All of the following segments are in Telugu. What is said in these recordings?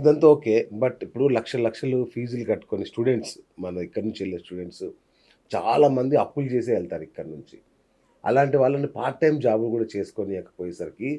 ఇదంతా ఓకే బట్ ఇప్పుడు లక్ష లక్షలు ఫీజులు కట్టుకొని స్టూడెంట్స్ మన ఇక్కడ నుంచి వెళ్ళే స్టూడెంట్స్ చాలామంది అప్పులు చేసే వెళ్తారు ఇక్కడ నుంచి. అలాంటి వాళ్ళని పార్ట్ టైం జాబులు కూడా చేసుకొని పోయేసరికి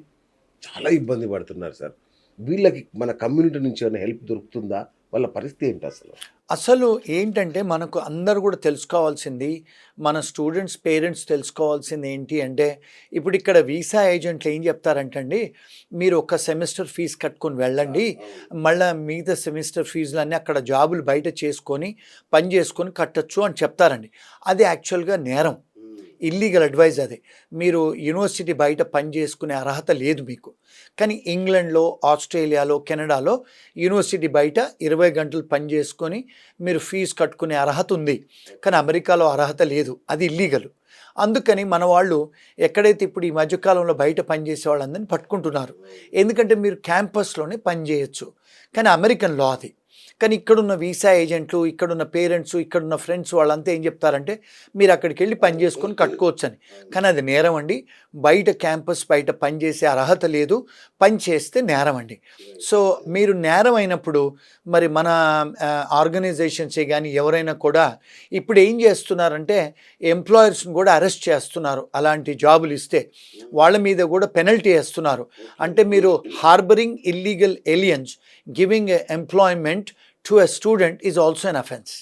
చాలా ఇబ్బంది పడుతున్నారు సార్. వీళ్ళకి మన కమ్యూనిటీ నుంచి ఏమైనా హెల్ప్ దొరుకుతుందా? వాళ్ళ పరిస్థితి ఏంటి అసలు? అసలు ఏంటంటే మనకు అందరు కూడా తెలుసుకోవాల్సింది మన స్టూడెంట్స్ పేరెంట్స్ తెలుసుకోవాల్సింది ఏంటి అంటే ఇప్పుడు ఇక్కడ వీసా ఏజెంట్లు ఏం చెప్తారంటండి మీరు ఒక సెమిస్టర్ ఫీజు కట్టుకొని వెళ్ళండి మళ్ళీ మిగతా సెమిస్టర్ ఫీజులన్నీ అక్కడ జాబులు బయట చేసుకొని పని చేసుకొని కట్టచ్చు అని చెప్తారండి. అది యాక్చువల్గా నేరం. ఇల్లీగల్ అడ్వైజ్ అది. మీరు యూనివర్సిటీ బయట పని చేసుకునే అర్హత లేదు మీకు. కానీ ఇంగ్లాండ్లో ఆస్ట్రేలియాలో కెనడాలో యూనివర్సిటీ బయట ఇరవై గంటలు పని చేసుకొని మీరు ఫీజు కట్టుకునే అర్హత ఉంది. కానీ అమెరికాలో అర్హత లేదు. అది ఇల్లీగల్ అందుకని మన వాళ్ళు ఎక్కడైతే ఇప్పుడు ఈ మధ్యకాలంలో బయట పనిచేసే వాళ్ళందరినీ పట్టుకుంటున్నారు. ఎందుకంటే మీరు క్యాంపస్లోనే పని చేయొచ్చు. కానీ అమెరికన్ లా అది. కానీ ఇక్కడున్న వీసా ఏజెంట్లు ఇక్కడున్న పేరెంట్స్ ఇక్కడున్న ఫ్రెండ్స్ వాళ్ళంతా ఏం చెప్తారంటే మీరు అక్కడికి వెళ్ళి పని చేసుకొని కట్టుకోవచ్చు అని కానీ అది నేరం అండి. బయట క్యాంపస్ బయట పని చేసే అర్హత లేదు. పని చేస్తే నేరం అండి. సో మీరు నేరం అయినప్పుడు మరి మన ఆర్గనైజేషన్సే కానీ ఎవరైనా కూడా ఇప్పుడు ఏం చేస్తున్నారంటే ఎంప్లాయర్స్ని కూడా అరెస్ట్ చేస్తున్నారు. అలాంటి జాబులు ఇస్తే వాళ్ళ మీద కూడా పెనల్టీ వేస్తున్నారు. అంటే మీరు harbouring illegal aliens giving employment to a student is also an offence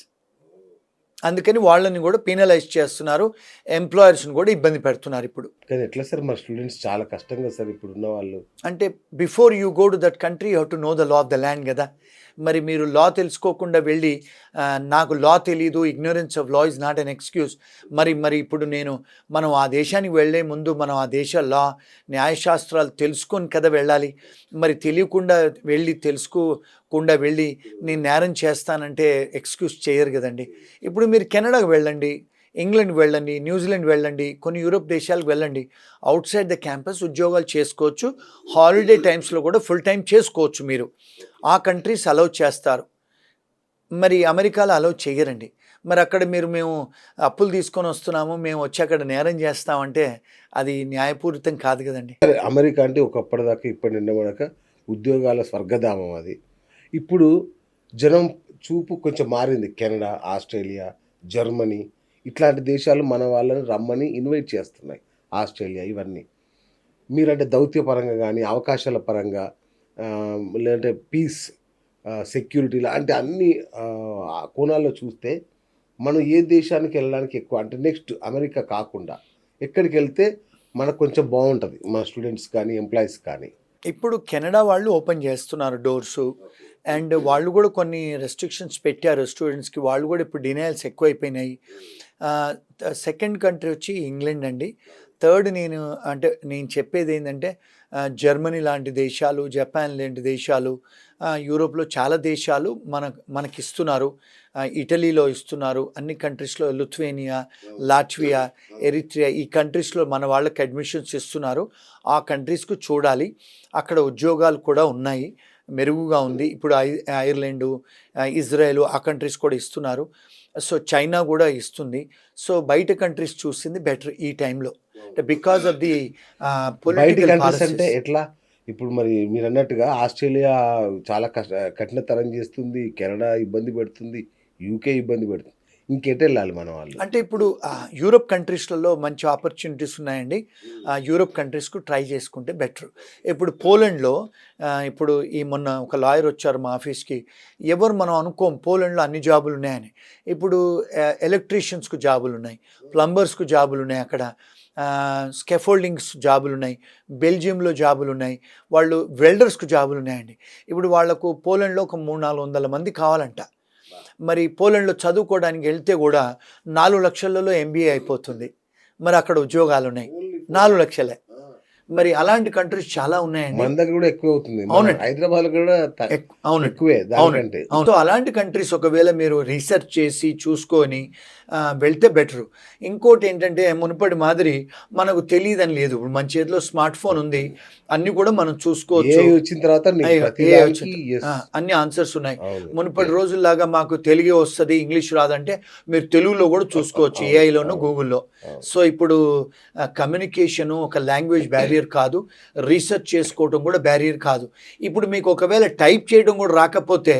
అందుకని వాళ్ళని కూడా పీనలైజ్ చేస్తున్నారు ఎంప్లాయర్స్ని కూడా ఇబ్బంది పెడుతున్నారు ఇప్పుడు. ఎట్లా సార్ మన స్టూడెంట్స్ చాలా కష్టంగా సార్ ఇప్పుడు ఉన్న వాళ్ళు? అంటే before you go to that country you to know the law of the land కదా. మరి మీరు లా తెలుసుకోకుండా వెళ్ళి నాకు లా తెలీదు ignorance of law is not an excuse మరి మరి ఇప్పుడు నేను మనం ఆ దేశానికి వెళ్ళే ముందు మనం ఆ దేశ లా న్యాయశాస్త్రాలు తెలుసుకొని కదా వెళ్ళాలి. మరి తెలియకుండా వెళ్ళి తెలుసుకోకుండా వెళ్ళి నేను నేరం చేస్తానంటే ఎక్స్క్యూజ్ చేయరు కదండి. ఇప్పుడు మీరు కెనడాకు వెళ్ళండి. ఇంగ్లాండ్ వెళ్ళండి న్యూజిలాండ్ వెళ్ళండి కొన్ని యూరోప్ దేశాలకు వెళ్ళండి. అవుట్ సైడ్ ద క్యాంపస్ ఉద్యోగాలు చేసుకోవచ్చు. హాలిడే టైమ్స్లో కూడా ఫుల్ టైం చేసుకోవచ్చు మీరు. ఆ కంట్రీస్ అలౌ చేస్తారు. మరి అమెరికాలో అలౌ చేయరండి. మరి అక్కడ మీరు మేము అప్పులు తీసుకొని వస్తున్నాము మేము వచ్చి అక్కడ నేరం చేస్తామంటే అది న్యాయపూరితం కాదు కదండి. అమెరికా అంటే ఒకప్పటిదాకా ఇప్పటి నిండమనక ఉద్యోగాల స్వర్గధామం అది. ఇప్పుడు జనం చూపు కొంచెం మారింది. కెనడా ఆస్ట్రేలియా జర్మనీ ఇట్లాంటి దేశాలు మన వాళ్ళని రమ్మని ఇన్వైట్ చేస్తున్నాయి. ఆస్ట్రేలియా ఇవన్నీ. మీరంటే దౌత్యపరంగా కానీ అవకాశాల పరంగా లేదంటే పీస్ సెక్యూరిటీ లాంటి అన్ని కోణాల్లో చూస్తే మనం ఏ దేశానికి వెళ్ళడానికి ఎక్కువ అంటే నెక్స్ట్ అమెరికా కాకుండా ఎక్కడికి వెళ్తే మనకు కొంచెం బాగుంటుంది. మన స్టూడెంట్స్ కానీ ఎంప్లాయీస్ కానీ. ఇప్పుడు కెనడా వాళ్ళు ఓపెన్ చేస్తున్నారు డోర్స్ అండ్ వాళ్ళు కూడా కొన్ని రెస్ట్రిక్షన్స్ పెట్టారు స్టూడెంట్స్కి వాళ్ళు కూడా ఇప్పుడు డినైల్స్ ఎక్కువైపోయినాయి. సెకండ్ కంట్రీ వచ్చి ఇంగ్లాండ్ అండి. థర్డ్ నేను అంటే నేను చెప్పేది ఏంటంటే జర్మనీ లాంటి దేశాలు జపాన్ లాంటి దేశాలు యూరోప్లో చాలా దేశాలు మన మనకి ఇస్తున్నారు ఇటలీలో ఇస్తున్నారు అన్ని కంట్రీస్లో లుత్వేనియా లాట్వియా ఎరిట్రియా ఈ కంట్రీస్లో మన వాళ్ళకి అడ్మిషన్స్ ఇస్తున్నారు. ఆ కంట్రీస్కు చూడాలి. అక్కడ ఉద్యోగాలు కూడా ఉన్నాయి. మెరుగుగా ఉంది. ఇప్పుడు ఐ ఐర్లాండు ఇజ్రాయెల్ ఆ కంట్రీస్ కూడా ఇస్తున్నారు. సో చైనా కూడా ఇస్తుంది. సో బయట కంట్రీస్ చూసింది బెటర్ ఈ టైంలో. బికాస్ ఆఫ్ ది కంట్రీస్ అంటే ఎట్లా? ఇప్పుడు మరి మీరు అన్నట్టుగా ఆస్ట్రేలియా చాలా కష్ట కఠినతరం చేస్తుంది. కెనడా ఇబ్బంది పెడుతుంది. యూకే ఇబ్బంది పెడుతుంది. ఇంకెటు వెళ్ళాలి మన వాళ్ళు? అంటే ఇప్పుడు యూరప్ యూరోప్ కంట్రీస్లలో మంచి ఆపర్చునిటీస్ ఉన్నాయండి. ఆ, యూరోప్ కంట్రీస్కు ట్రై చేసుకుంటే బెటర్. ఇప్పుడు పోలండ్లో ఇప్పుడు ఈ మొన్న ఒక లాయర్ వచ్చారు మా ఆఫీస్కి. ఎవరు మనం అనుకోం పోలండ్లో అన్ని జాబులు ఉన్నాయని. ఇప్పుడు ఎలక్ట్రీషియన్స్కు జాబులు ఉన్నాయి ప్లంబర్స్కు జాబులు ఉన్నాయి అక్కడ స్కెఫోల్డింగ్స్ జాబులు ఉన్నాయి బెల్జియంలో జాబులు ఉన్నాయి వాళ్ళు వెల్డర్స్కు జాబులు ఉన్నాయండి ఇప్పుడు వాళ్ళకు పోలండ్లో ఒక మూడు నాలుగు వందల మంది కావాలంట. మరి పోలాండ్లో చదువుకోవడానికి వెళ్తే కూడా నాలుగు లక్షలలో ఎంబీఏ అయిపోతుంది. మరి అక్కడ ఉద్యోగాలు ఉన్నాయి నాలుగు లక్షలే. మరి అలాంటి కంట్రీస్ చాలా ఉన్నాయండి. మన దగ్గర కూడా ఎక్కువ అవుతుంది. అవునండి. హైదరాబాద్ కూడా అవునండి. ఎక్కువే దానికంటే. అవును. సో అలాంటి కంట్రీస్ ఒకవేళ మీరు రీసెర్చ్ చేసి చూసుకొని వెళ్తే బెటరు ఇంకోటి ఏంటంటే మునుపటి మాదిరి మనకు తెలియదని లేదు. ఇప్పుడు మన చేతిలో స్మార్ట్ ఫోన్ ఉంది. అన్ని కూడా మనం చూసుకోవచ్చు. వచ్చిన తర్వాత అన్ని ఆన్సర్స్ ఉన్నాయి. అవును. మునుపటి రోజుల్లాగా మాకు తెలుగే వస్తుంది ఇంగ్లీష్ రాదంటే మీరు తెలుగులో కూడా చూసుకోవచ్చు అవును, ఏఐలోను అవును. గూగుల్లో అవును. సో ఇప్పుడు కమ్యూనికేషను ఒక లాంగ్వేజ్ బ్యారియర్ బ్యారియర్ కాదు. రీసెర్చ్ చేసుకోవడం కూడా బ్యారియర్ కాదు. ఇప్పుడు మీకు ఒకవేళ టైప్ చేయడం కూడా రాకపోతే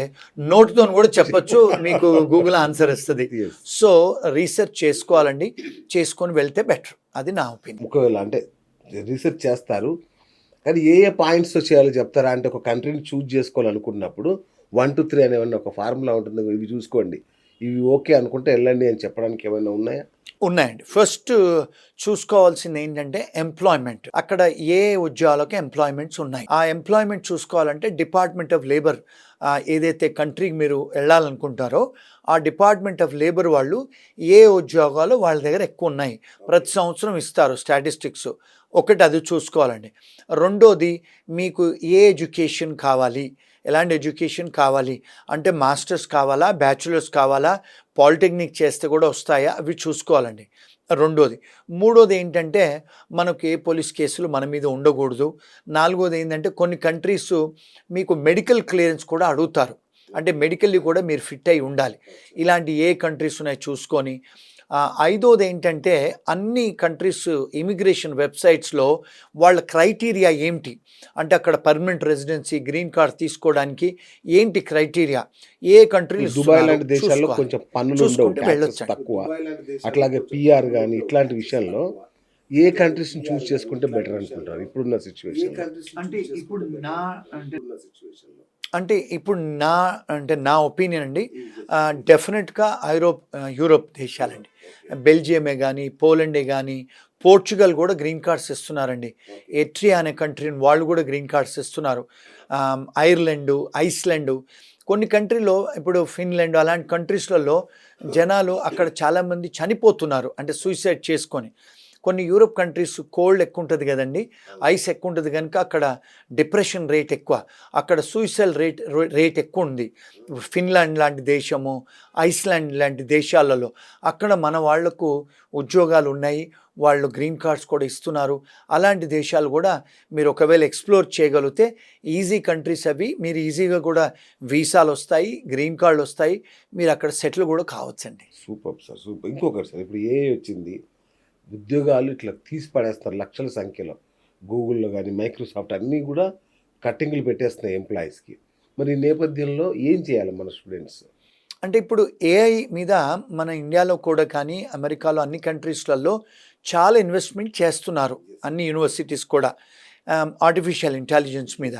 నోట్తో కూడా చెప్పొచ్చు. మీకు గూగుల్ ఆన్సర్ ఇస్తుంది. సో రీసెర్చ్ చేసుకోవాలండి. చేసుకొని వెళ్తే బెటర్ అది నా ఒపీనియన్ ఒకవేళ అంటే రీసెర్చ్ చేస్తారు. కానీ ఏ ఏ పాయింట్స్ చేయాలో చెప్తారా? అంటే ఒక కంట్రీని చూజ్ చేసుకోవాలనుకున్నప్పుడు వన్ టు త్రీ అనేవన్నీ ఒక ఫార్ములా ఉంటుంది. ఇవి చూసుకోండి. ఇవి ఓకే అనుకుంటే వెళ్ళండి అని చెప్పడానికి ఏమైనా ఉన్నాయా? ఉన్నాయండి. ఫస్ట్ చూసుకోవాల్సింది ఏంటంటే ఎంప్లాయ్మెంట్ అక్కడ ఏ ఉద్యోగాలకు ఎంప్లాయ్మెంట్స్ ఉన్నాయి? ఆ ఎంప్లాయ్మెంట్ చూసుకోవాలంటే డిపార్ట్మెంట్ ఆఫ్ లేబర్ ఏదైతే కంట్రీకి మీరు వెళ్ళాలనుకుంటారో ఆ డిపార్ట్మెంట్ ఆఫ్ లేబర్ వాళ్ళు ఏ ఉద్యోగాలు వాళ్ళ దగ్గర ఎక్కువ ఉన్నాయి? ప్రతి సంవత్సరం ఇస్తారు స్టాటిస్టిక్స్ ఒకటి అది చూసుకోవాలండి. రెండోది మీకు ఏ ఎడ్యుకేషన్ కావాలి? ఎలాంటి ఎడ్యుకేషన్ కావాలి? అంటే మాస్టర్స్ కావాలా? బ్యాచులర్స్ కావాలా? పాలిటెక్నిక్ చేస్తే కూడా వస్తాయా? అవి చూసుకోవాలండి. రెండోది. మూడోది ఏంటంటే మనకు ఏ పోలీస్ కేసులు మన మీద ఉండకూడదు. నాలుగోది ఏంటంటే కొన్ని కంట్రీస్ మీకు మెడికల్ క్లియరెన్స్ కూడా అడుగుతారు. అంటే మెడికల్లీ కూడా మీరు ఫిట్ అయి ఉండాలి. ఇలాంటి ఏ కంట్రీస్ ఉన్నాయి చూసుకొని ఐదోది ఏంటంటే అన్ని కంట్రీస్ ఇమిగ్రేషన్ వెబ్సైట్స్లో వాళ్ళ క్రైటీరియా ఏమిటి అంటే అక్కడ పర్మనెంట్ రెసిడెన్సీ గ్రీన్ కార్డ్ తీసుకోవడానికి ఏంటి క్రైటీరియా? ఏ కంట్రీ దుబాయ్ లాంటి దేశాల్లో కొంచెం పన్నులు. తక్కువ. అట్లాగే పిఆర్ కానీ ఇట్లాంటి విషయాల్లో ఏ కంట్రీస్ని చూస్ చేసుకుంటే బెటర్ అనుకుంటారు? ఇప్పుడున్న సిచ్యువేషన్ అంటే ఇప్పుడు నా అంటే అంటే ఇప్పుడు నా అంటే నా ఒపీనియన్ అండి డెఫినెట్గా ఐరోప్ యూరోప్ దేశాలండి. బెల్జియమే కానీ పోలండే కానీ పోర్చుగల్ కూడా గ్రీన్ కార్డ్స్ ఇస్తున్నారండి. ఎట్రియా అనే కంట్రీని వాళ్ళు కూడా గ్రీన్ కార్డ్స్ ఇస్తున్నారు. Ireland Iceland. కొన్ని కంట్రీలో ఇప్పుడు ఫిన్లాండ్ అలాంటి కంట్రీస్లలో జనాలు అక్కడ చాలామంది చనిపోతున్నారు. అంటే సూసైడ్ చేసుకొని. కొన్ని యూరోప్ కంట్రీస్ కోల్డ్ ఎక్కువ ఉంటుంది కదండి ఐస్ ఎక్కువ ఉంటుంది కనుక అక్కడ డిప్రెషన్ రేట్ ఎక్కువ. అక్కడ సూసైడ్ రేట్ రేట్ ఎక్కువ ఉంది ఫిన్లాండ్ లాంటి దేశము ఐస్లాండ్ లాంటి దేశాలలో అక్కడ మన వాళ్ళకు ఉద్యోగాలు ఉన్నాయి వాళ్ళు గ్రీన్ కార్డ్స్ కూడా ఇస్తున్నారు. అలాంటి దేశాలు కూడా మీరు ఒకవేళ ఎక్స్ప్లోర్ చేయగలిగితే ఈజీ కంట్రీస్ అవి. మీరు ఈజీగా కూడా వీసాలు వస్తాయి గ్రీన్ కార్డులు వస్తాయి. మీరు అక్కడ సెటిల్ కూడా కావచ్చండి. Super sir super. ఇంకొకటి సార్ ఇప్పుడు ఏ వచ్చింది? ఉద్యోగాలు ఇట్లా తీసి పడేస్తారు లక్షల సంఖ్యలో. గూగుల్లో కానీ మైక్రోసాఫ్ట్ అన్నీ కూడా కట్టింగ్లు పెట్టేస్తున్నాయి ఎంప్లాయీస్కి. మరి ఈ నేపథ్యంలో ఏం చేయాలి మన స్టూడెంట్స్? అంటే ఇప్పుడు ఏఐ మీద మన ఇండియాలో కూడా కానీ అమెరికాలో అన్ని కంట్రీస్లలో చాలా ఇన్వెస్ట్మెంట్ చేస్తున్నారు అన్ని యూనివర్సిటీస్ కూడా. ఆర్టిఫిషియల్ ఇంటెలిజెన్స్ మీద.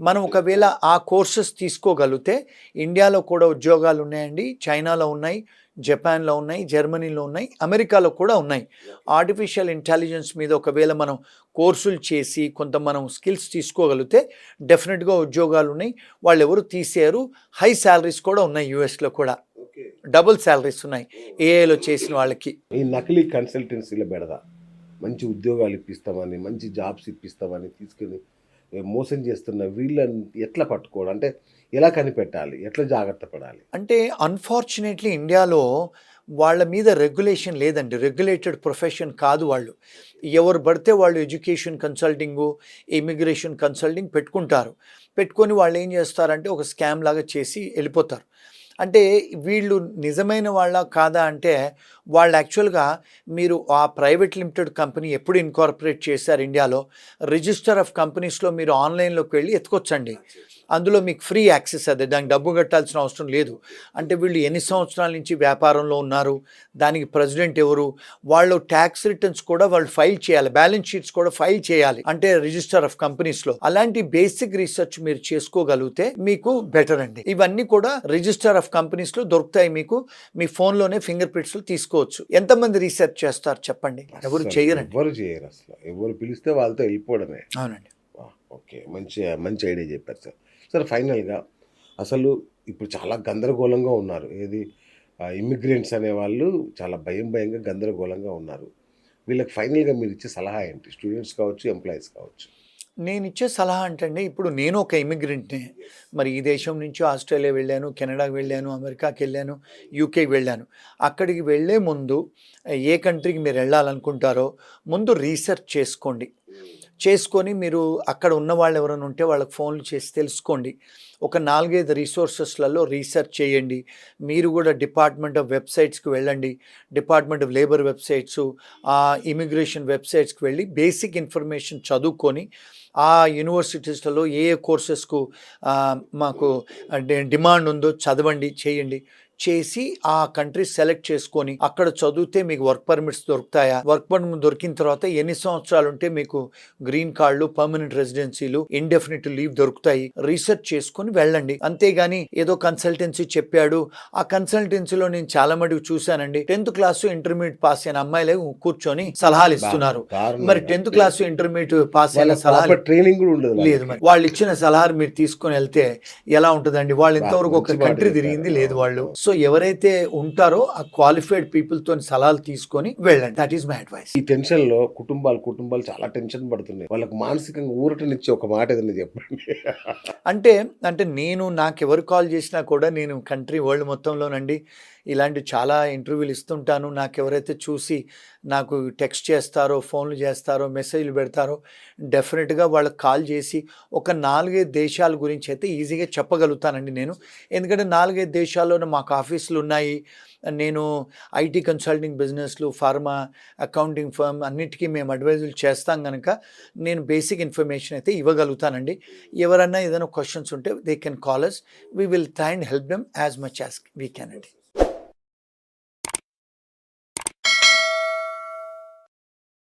మనం ఒకవేళ ఆ కోర్సెస్ తీసుకోగలిగితే ఇండియాలో కూడా ఉద్యోగాలు ఉన్నాయండి చైనాలో ఉన్నాయి జపాన్లో ఉన్నాయి జర్మనీలో ఉన్నాయి అమెరికాలో కూడా ఉన్నాయి. ఆర్టిఫిషియల్ ఇంటెలిజెన్స్ మీద ఒకవేళ మనం కోర్సులు చేసి కొంత మనం స్కిల్స్ తీసుకోగలిగితే డెఫినెట్గా ఉద్యోగాలు ఉన్నాయి. వాళ్ళు ఎవరు తీసేయరు. హై శాలరీస్ కూడా ఉన్నాయి యూఎస్లో కూడా. డబుల్ శాలరీస్ ఉన్నాయి ఏఐలో చేసిన వాళ్ళకి. ఈ నకిలీ కన్సల్టెన్సీలో పెడదా మంచి ఉద్యోగాలు ఇప్పిస్తామని మంచి జాబ్స్ ఇప్పిస్తామని తీసుకుని ఏ, మోసం చేస్తున్న వీళ్ళని ఎట్లా పట్టుకోవడం? అంటే ఎలా కనిపెట్టాలి? ఎట్లా జాగ్రత్త పడాలి? అంటే అన్ఫార్చునేట్లీ ఇండియాలో వాళ్ళ మీద రెగ్యులేషన్ లేదండి. రెగ్యులేటెడ్ ప్రొఫెషన్ కాదు వాళ్ళు. ఎవరు పడితే వాళ్ళు ఎడ్యుకేషన్ కన్సల్టింగు ఇమిగ్రేషన్ కన్సల్టింగ్ పెట్టుకుంటారు. పెట్టుకొని వాళ్ళు ఏం చేస్తారంటే ఒక స్కామ్ లాగా చేసి వెళ్ళిపోతారు. అంటే వీళ్ళు నిజమైన వాళ్ళ కాదా అంటే వాళ్ళు యాక్చువల్గా మీరు ఆ ప్రైవేట్ లిమిటెడ్ కంపెనీ ఎప్పుడు ఇన్కార్పొరేట్ చేశారు ఇండియాలో రిజిస్టర్ ఆఫ్ కంపెనీస్లో మీరు ఆన్లైన్లోకి వెళ్ళి ఎత్తుకొచ్చండి అందులో మీకు ఫ్రీ యాక్సెస్ అదే. దానికి డబ్బు కట్టాల్సిన అవసరం లేదు. అంటే వీళ్ళు ఎన్ని సంవత్సరాల నుంచి వ్యాపారంలో ఉన్నారు? దానికి ప్రెసిడెంట్ ఎవరు? వాళ్ళు ట్యాక్స్ రిటర్న్స్ కూడా వాళ్ళు ఫైల్ చేయాలి. బ్యాలెన్స్ షీట్స్ కూడా ఫైల్ చేయాలి. అంటే రిజిస్టర్ ఆఫ్ కంపెనీస్లో అలాంటి బేసిక్ రీసెర్చ్ మీరు చేసుకోగలిగితే మీకు బెటర్ అండి. ఇవన్నీ కూడా రిజిస్టర్ ఆఫ్ కంపెనీస్లో దొరుకుతాయి మీకు. మీ ఫోన్లోనే ఫింగర్ ప్రింట్స్లో తీసుకోవచ్చు. ఎంతమంది రీసెర్చ్ చేస్తారు చెప్పండి? ఎవరు చేయరండి. ఎవరు చేయరు అసలు ఎవరు పిలిస్తే వాళ్ళతో వెళ్ళిపోవడమే. అవునండి. ఓకే. మంచి మంచి ఐడియా చెప్పారు సార్. సార్ ఫైనల్గా అసలు ఇప్పుడు చాలా గందరగోళంగా ఉన్నారు. ఏది ఇమిగ్రెంట్స్ అనేవాళ్ళు చాలా భయం భయంగా గందరగోళంగా ఉన్నారు. వీళ్ళకి ఫైనల్గా మీరు ఇచ్చే సలహా ఏంటి? స్టూడెంట్స్ కావచ్చు ఎంప్లాయీస్ కావచ్చు? నేను ఇచ్చే సలహా అంటే ఇప్పుడు నేను ఒక ఇమిగ్రెంట్నే మరి ఈ దేశం నుంచి ఆస్ట్రేలియా వెళ్ళాను కెనడాకి వెళ్ళాను అమెరికాకి వెళ్ళాను యూకేకి వెళ్ళాను. అక్కడికి వెళ్ళే ముందు ఏ కంట్రీకి మీరు వెళ్ళాలనుకుంటారో ముందు రీసెర్చ్ చేసుకోండి. చేసుకొని మీరు అక్కడ ఉన్న వాళ్ళు ఎవరైనా ఉంటే వాళ్ళకి ఫోన్లు చేసి తెలుసుకోండి. ఒక నాలుగైదు రీసోర్సెస్లలో రీసెర్చ్ చేయండి. మీరు కూడా డిపార్ట్మెంట్ ఆఫ్ వెబ్సైట్స్కి వెళ్ళండి. డిపార్ట్మెంట్ ఆఫ్ లేబర్ వెబ్సైట్స్ ఆ ఇమిగ్రేషన్ వెబ్సైట్స్కి వెళ్ళి బేసిక్ ఇన్ఫర్మేషన్ చదువుకొని ఆ యూనివర్సిటీస్లలో ఏ ఏ కోర్సెస్కు మాకు డిమాండ్ ఉందో చదవండి చేయండి. చేసి ఆ కంట్రీ సెలెక్ట్ చేసుకొని అక్కడ చదివితే మీకు వర్క్ పర్మిట్స్ దొరుకుతాయా? వర్క్ పర్మిట్ దొరికిన తర్వాత ఎన్ని సంవత్సరాలు ఉంటే మీకు గ్రీన్ కార్డులు పర్మనెంట్ రెసిడెన్సీలు ఇండెఫినెట్ లీవ్ దొరుకుతాయి? రీసెర్చ్ చేసుకొని వెళ్ళండి. అంతేగాని ఏదో కన్సల్టెన్సీ చెప్పాడు. ఆ కన్సల్టెన్సీలో నేను చాలా మటుకు చూశానండి. టెన్త్ క్లాస్ ఇంటర్మీడియట్ పాస్ అయిన అమ్మాయిలే కూర్చొని సలహాలు ఇస్తున్నారు. మరి టెన్త్ క్లాస్ ఇంటర్మీడియట్ పాస్ అయిన ప్రాపర్ ట్రైనింగ్ లేదు. మరి. వాళ్ళు ఇచ్చిన సలహాలు మీరు తీసుకొని వెళ్తే ఎలా ఉంటుందండి? వాళ్ళు ఇంతవరకు ఒక కంట్రీ. తిరిగింది లేదు వాళ్ళు. సో ఎవరైతే ఉంటారో ఆ క్వాలిఫైడ్ పీపుల్తో సలహాలు తీసుకొని వెళ్ళండి. దట్ ఈస్ మై అడ్వైస్ ఈ టెన్షన్లో కుటుంబాలు కుటుంబాలు చాలా టెన్షన్ పడుతున్నాయి. వాళ్ళకి మానసికంగా ఊరటనిచ్చే ఒక మాట ఏదైనా చెప్పండి. అంటే అంటే నేను నాకు ఎవరు కాల్ చేసినా కూడా నేను కంట్రీ వరల్డ్ మొత్తంలోనండి. ఇలాంటి చాలా ఇంటర్వ్యూలు ఇస్తుంటాను. నాకు ఎవరైతే చూసి నాకు టెక్స్ట్ చేస్తారో ఫోన్లు చేస్తారో మెసేజ్లు పెడతారో డెఫినెట్గా వాళ్ళకి కాల్ చేసి ఒక నాలుగైదు దేశాల గురించి అయితే ఈజీగా చెప్పగలుగుతానండి నేను. ఎందుకంటే నాలుగైదు దేశాల్లోనే మాకు ఆఫీసులు ఉన్నాయి. నేను ఐటీ కన్సల్టింగ్ బిజినెస్లు ఫార్మా అకౌంటింగ్ ఫర్మ్ అన్నిటికీ మేము అడ్వైజులు చేస్తాం కనుక నేను బేసిక్ ఇన్ఫర్మేషన్ అయితే ఇవ్వగలుగుతానండి. ఎవరన్నా ఏదైనా క్వశ్చన్స్ ఉంటే they can call us we will try and help them as much as we can అండి.